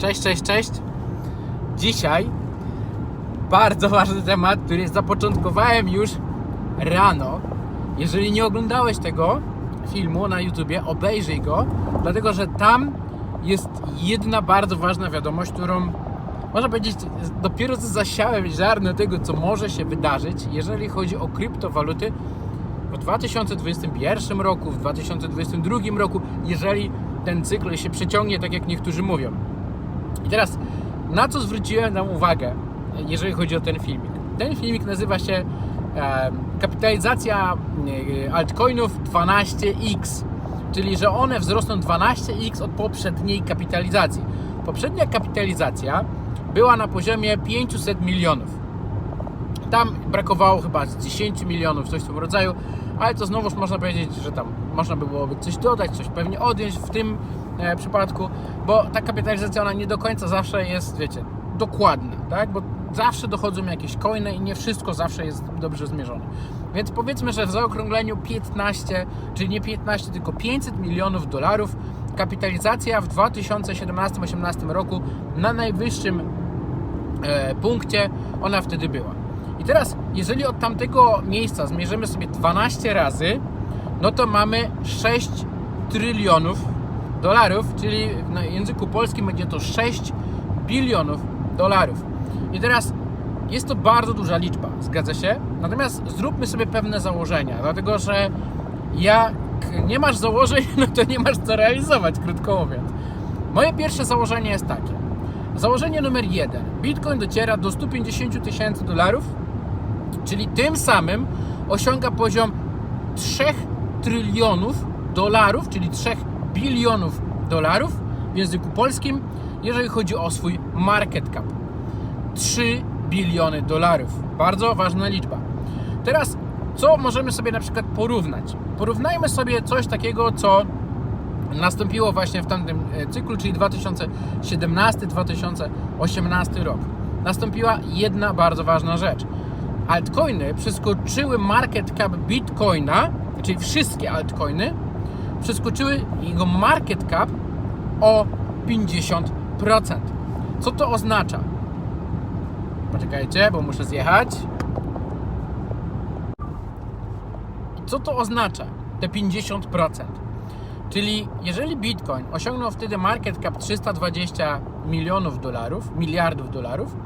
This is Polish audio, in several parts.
Cześć, cześć, cześć. Dzisiaj bardzo ważny temat, który zapoczątkowałem już rano. Jeżeli nie oglądałeś tego filmu na YouTubie, obejrzyj go, dlatego że tam jest jedna bardzo ważna wiadomość, którą można powiedzieć, dopiero zasiałem ziarno tego, co może się wydarzyć, jeżeli chodzi o kryptowaluty w 2021 roku, w 2022 roku, jeżeli ten cykl się przeciągnie, tak jak niektórzy mówią. I teraz, na co zwróciłem nam uwagę, jeżeli chodzi o ten filmik? Ten filmik nazywa się kapitalizacja e, altcoinów 12x, czyli że one wzrosną 12x od poprzedniej kapitalizacji. Poprzednia kapitalizacja była na poziomie 500 milionów. Tam brakowało chyba z 10 milionów, coś w tym rodzaju, ale to znowuż można powiedzieć, że tam można by byłoby coś dodać, coś pewnie odjąć w tym przypadku, bo ta kapitalizacja ona nie do końca zawsze jest, wiecie, dokładna, tak? Bo zawsze dochodzą jakieś coiny i nie wszystko zawsze jest dobrze zmierzone. Więc powiedzmy, że w zaokrągleniu 15, czyli nie 15, tylko 500 milionów dolarów kapitalizacja w 2017-2018 roku na najwyższym e, punkcie ona wtedy była. I teraz, jeżeli od tamtego miejsca zmierzymy sobie 12 razy, no to mamy 6 trylionów dolarów, czyli na języku polskim będzie to 6 bilionów dolarów. I teraz jest to bardzo duża liczba, zgadza się? Natomiast zróbmy sobie pewne założenia, dlatego że jak nie masz założeń, no to nie masz co realizować, krótko mówiąc. Moje pierwsze założenie jest takie. Założenie numer jeden. Bitcoin dociera do 150 tysięcy dolarów, czyli tym samym osiąga poziom 3 trylionów dolarów, czyli 3 bilionów dolarów w języku polskim, jeżeli chodzi o swój market cap. 3 biliony dolarów. Bardzo ważna liczba. Teraz, co możemy sobie na przykład porównać? Porównajmy sobie coś takiego, co nastąpiło właśnie w tamtym e, cyklu, czyli 2017-2018 rok. Nastąpiła jedna bardzo ważna rzecz. Altcoiny przeskoczyły market cap Bitcoina, czyli wszystkie altcoiny, przeskoczyły jego market cap o 50%. Co to oznacza? Poczekajcie, bo muszę zjechać. Co to oznacza? Te 50%. Czyli jeżeli Bitcoin osiągnął wtedy market cap 320 milionów dolarów, miliardów dolarów,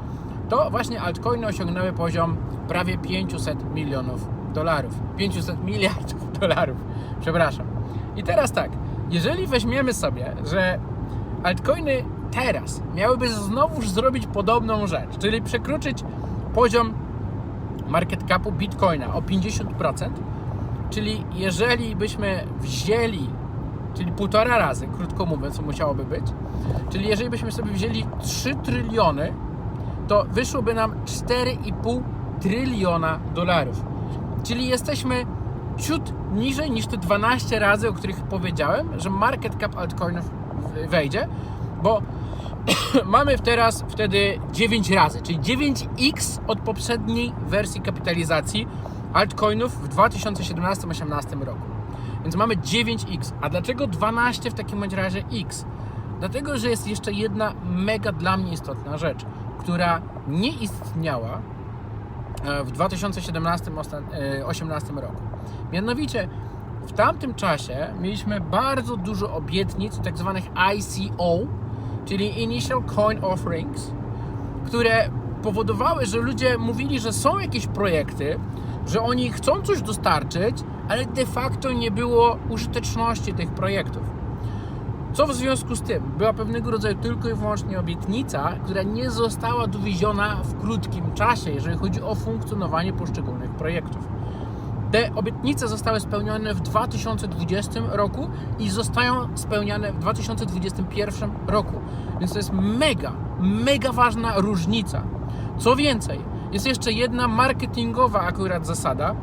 to właśnie altcoiny osiągnęły poziom prawie 500 milionów dolarów. 500 miliardów dolarów, przepraszam. I teraz tak, jeżeli weźmiemy sobie, że altcoiny teraz miałyby znowuż zrobić podobną rzecz, czyli przekroczyć poziom market capu Bitcoina o 50%, czyli jeżeli byśmy wzięli, czyli półtora razy, krótko mówiąc, co musiałoby być, czyli jeżeli byśmy sobie wzięli 3 tryliony, to wyszłoby nam 4,5 tryliona dolarów. Czyli jesteśmy ciut niżej niż te 12 razy, o których powiedziałem, że market cap altcoinów wejdzie, bo mamy teraz wtedy 9 razy, czyli 9x od poprzedniej wersji kapitalizacji altcoinów w 2017-2018 roku. Więc mamy 9x. A dlaczego 12 w takim razie x? Dlatego, że jest jeszcze jedna mega dla mnie istotna rzecz, która nie istniała e, w 2017-2018 roku. Mianowicie w tamtym czasie mieliśmy bardzo dużo obietnic, tak zwanych ICO, czyli Initial Coin Offerings, które powodowały, że ludzie mówili, że są jakieś projekty, że oni chcą coś dostarczyć, ale de facto nie było użyteczności tych projektów. Co w związku z tym? Była pewnego rodzaju tylko i wyłącznie obietnica, która nie została dowieziona w krótkim czasie, jeżeli chodzi o funkcjonowanie poszczególnych projektów. Te obietnice zostały spełnione w 2020 roku i zostają spełniane w 2021 roku. Więc to jest mega, mega ważna różnica. Co więcej, jest jeszcze jedna marketingowa akurat zasada,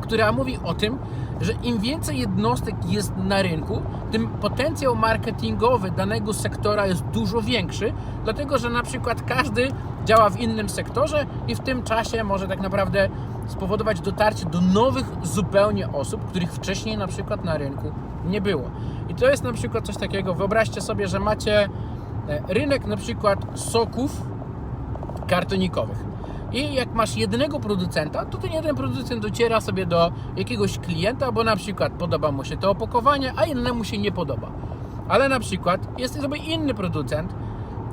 która mówi o tym, że im więcej jednostek jest na rynku, tym potencjał marketingowy danego sektora jest dużo większy, dlatego że na przykład każdy działa w innym sektorze i w tym czasie może tak naprawdę spowodować dotarcie do nowych zupełnie osób, których wcześniej na przykład na rynku nie było. I to jest na przykład coś takiego, wyobraźcie sobie, że macie e, rynek na przykład soków kartonikowych. I jak masz jednego producenta, to ten jeden producent dociera sobie do jakiegoś klienta, bo na przykład podoba mu się to opakowanie, a innemu się nie podoba. Ale na przykład jest sobie inny producent,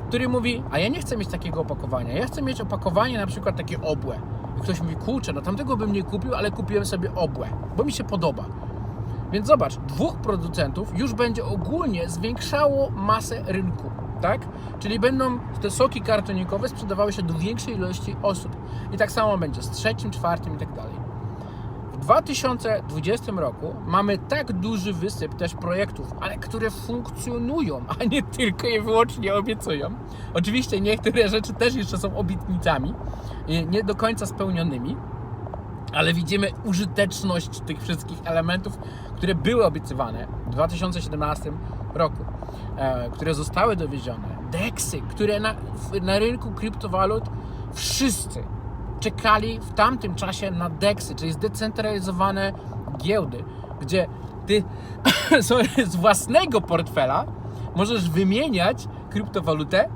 który mówi, a ja nie chcę mieć takiego opakowania, ja chcę mieć opakowanie na przykład takie obłe. I ktoś mówi, kurczę, no tamtego bym nie kupił, ale kupiłem sobie obłe, bo mi się podoba. Więc zobacz, dwóch producentów już będzie ogólnie zwiększało masę rynku, tak? Czyli będą te soki kartonikowe sprzedawały się do większej ilości osób. I tak samo będzie z trzecim, czwartym i tak dalej. W 2020 roku mamy tak duży wysyp też projektów, ale które funkcjonują, a nie tylko i wyłącznie obiecują. Oczywiście niektóre rzeczy też jeszcze są obietnicami, i nie do końca spełnionymi, ale widzimy użyteczność tych wszystkich elementów, które były obiecywane w 2017 roku, e, które zostały dowiezione. Deksy, które na, na rynku kryptowalut wszyscy czekali w tamtym czasie na deksy, czyli zdecentralizowane giełdy, gdzie ty z własnego portfela możesz wymieniać kryptowalutę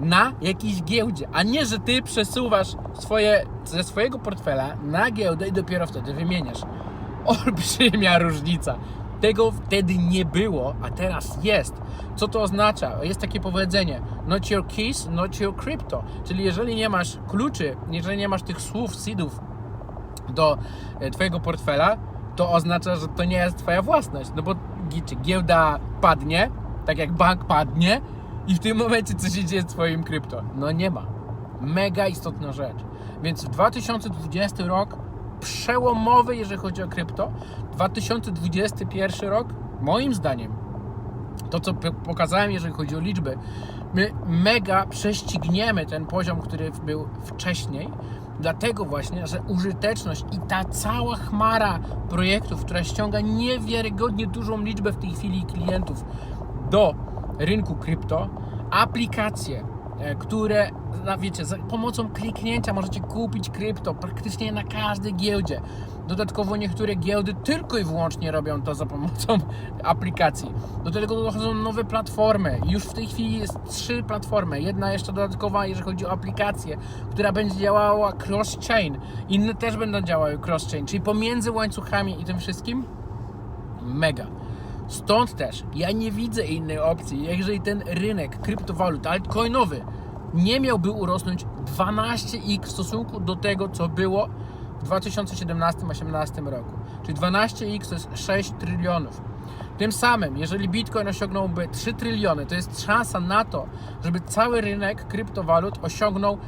na jakiejś giełdzie, a nie, że ty przesuwasz swoje, ze swojego portfela na giełdę i dopiero wtedy wymieniasz. Olbrzymia różnica. Tego wtedy nie było, a teraz jest. Co to oznacza? Jest takie powiedzenie: not your keys, not your crypto. Czyli jeżeli nie masz kluczy, jeżeli nie masz tych słów, seedów do e, twojego portfela, to oznacza, że to nie jest twoja własność. No bo gi- giełda padnie, tak jak bank padnie i w tym momencie co się dzieje z twoim krypto? No nie ma. Mega istotna rzecz. Więc w 2020 rok przełomowy, jeżeli chodzi o krypto. 2021 rok, moim zdaniem, to co pokazałem, jeżeli chodzi o liczby, my mega prześcigniemy ten poziom, który był wcześniej. Dlatego właśnie, że użyteczność i ta cała chmara projektów, która ściąga niewiarygodnie dużą liczbę w tej chwili klientów do rynku krypto, aplikacje, które, na- wiecie, za pomocą kliknięcia możecie kupić krypto praktycznie na każdej giełdzie. Dodatkowo niektóre giełdy tylko i wyłącznie robią to za pomocą aplikacji. Do tego dochodzą nowe platformy. Już w tej chwili jest trzy platformy. Jedna jeszcze dodatkowa, jeżeli chodzi o aplikację, która będzie działała cross-chain. Inne też będą działały cross-chain, czyli pomiędzy łańcuchami i tym wszystkim mega. Stąd też ja nie widzę innej opcji, jeżeli ten rynek kryptowalut altcoinowy nie miałby urosnąć 12x w stosunku do tego, co było w 2017-2018 roku. Czyli 12x to jest 6 trylionów. Tym samym, jeżeli Bitcoin osiągnąłby 3 tryliony, to jest szansa na to, żeby cały rynek kryptowalut osiągnął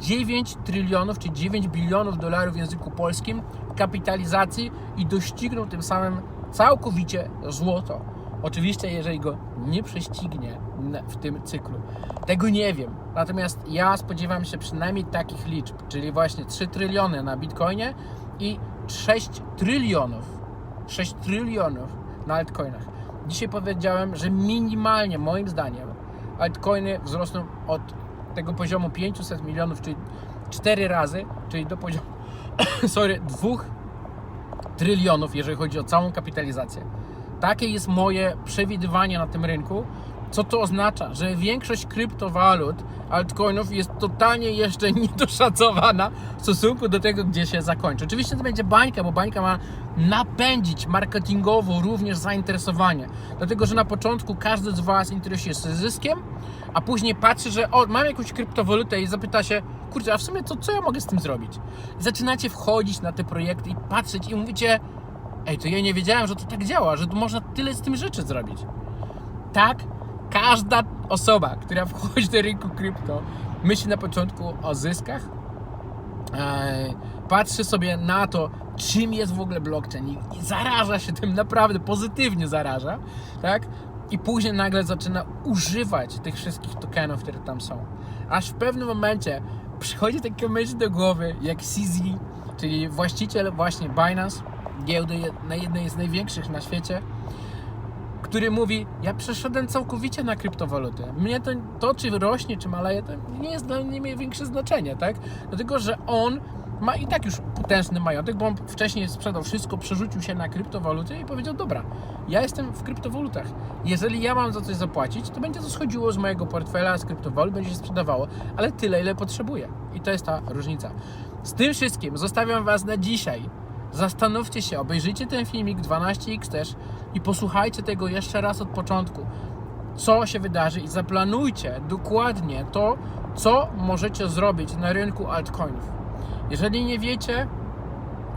9 trylionów czy 9 bilionów dolarów w języku polskim kapitalizacji i doścignął tym samym całkowicie złoto. Oczywiście, jeżeli go nie prześcignie w tym cyklu. Tego nie wiem. Natomiast ja spodziewam się przynajmniej takich liczb, czyli właśnie 3 tryliony na Bitcoinie i 6 trylionów 6 trylionów na altcoinach. Dzisiaj powiedziałem, że minimalnie moim zdaniem altcoiny wzrosną od tego poziomu 500 milionów, czyli 4 razy, czyli do poziomu sorry, 2 trylionów, jeżeli chodzi o całą kapitalizację. Takie jest moje przewidywanie na tym rynku. Co to oznacza? Że większość kryptowalut, altcoinów jest totalnie jeszcze niedoszacowana w stosunku do tego, gdzie się zakończy. Oczywiście to będzie bańka, bo bańka ma napędzić marketingowo również zainteresowanie. Dlatego, że na początku każdy z Was interesuje się zyskiem, a później patrzy, że o, mam jakąś kryptowalutę i zapyta się, kurczę, a w sumie to co ja mogę z tym zrobić? Zaczynacie wchodzić na te projekty i patrzeć i mówicie, ej, to ja nie wiedziałem, że to tak działa, że tu można tyle z tym rzeczy zrobić. Tak, każda osoba, która wchodzi do rynku krypto, myśli na początku o zyskach, e, patrzy sobie na to, czym jest w ogóle blockchain i, zaraża się tym, naprawdę pozytywnie zaraża, tak? I później nagle zaczyna używać tych wszystkich tokenów, które tam są. Aż w pewnym momencie przychodzi taka myśl do głowy, jak CZ, czyli właściciel właśnie Binance, giełdy na jednej z największych na świecie, który mówi, ja przeszedłem całkowicie na kryptowaluty. Mnie to, to czy rośnie, czy maleje, to nie jest dla mnie większe znaczenie, tak? Dlatego, że on ma i tak już potężny majątek, bo on wcześniej sprzedał wszystko, przerzucił się na kryptowaluty i powiedział, dobra, ja jestem w kryptowalutach. Jeżeli ja mam za coś zapłacić, to będzie to schodziło z mojego portfela, z kryptowalut, będzie się sprzedawało, ale tyle, ile potrzebuję. I to jest ta różnica. Z tym wszystkim zostawiam Was na dzisiaj. Zastanówcie się, obejrzyjcie ten filmik 12x też i posłuchajcie tego jeszcze raz od początku co się wydarzy i zaplanujcie dokładnie to, co możecie zrobić na rynku altcoinów. Jeżeli nie wiecie,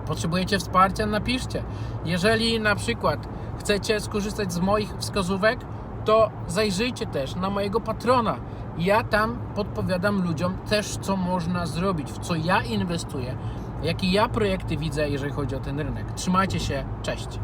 potrzebujecie wsparcia, napiszcie. Jeżeli na przykład chcecie skorzystać z moich wskazówek, to zajrzyjcie też na mojego patrona. Ja tam podpowiadam ludziom też, co można zrobić, w co ja inwestuję, jakie ja projekty widzę, jeżeli chodzi o ten rynek. Trzymajcie się, cześć.